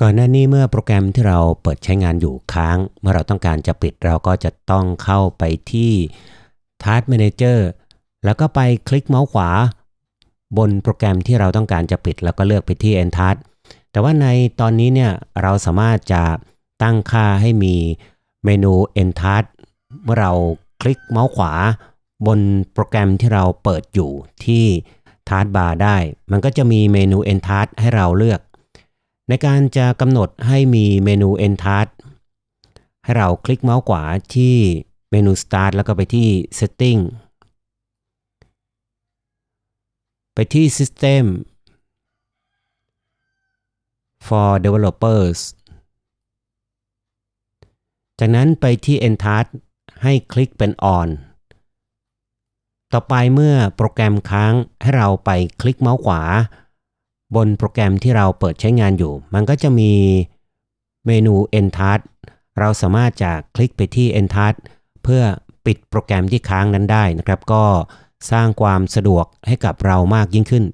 ก่อนหน้านี้เมื่อโปรแกรมที่เราเปิดใช้งานอยู่ค้าง เมื่อเราต้องการจะปิดเราก็จะต้องเข้าไปที่ Task Manager แล้วก็ไปคลิกเมาส์ขวา บนโปรแกรมที่เราต้องการจะปิด แล้วก็เลือกไปที่ End Task แต่ว่าในตอนนี้เนี่ยเราสามารถจะตั้งค่าให้มีเมนู End Task เมื่อเราคลิกเมาส์ขวา บนโปรแกรมที่เราเปิดอยู่ที่ Task Bar ได้ มันก็จะมีเมนู End Task ให้เราเลือก ในการจะกำหนดให้มีเมนู End Task ให้เราคลิกเมาส์ขวาที่เมนู Start แล้วก็ไปที่ Setting ไปที่ System for Developers จากนั้นไปที่ End Task ให้คลิกเป็น On ต่อไปเมื่อโปรแกรมค้างให้เราไปคลิกเมาส์ขวา บนโปรแกรมที่เราเปิดใช้งานอยู่ มันก็จะมีเมนู End Task เราสามารถจะคลิกไปที่ End Task เพื่อปิดโปรแกรมที่ค้างนั้นได้นะครับ ก็สร้างความสะดวกให้กับเรามากยิ่งขึ้น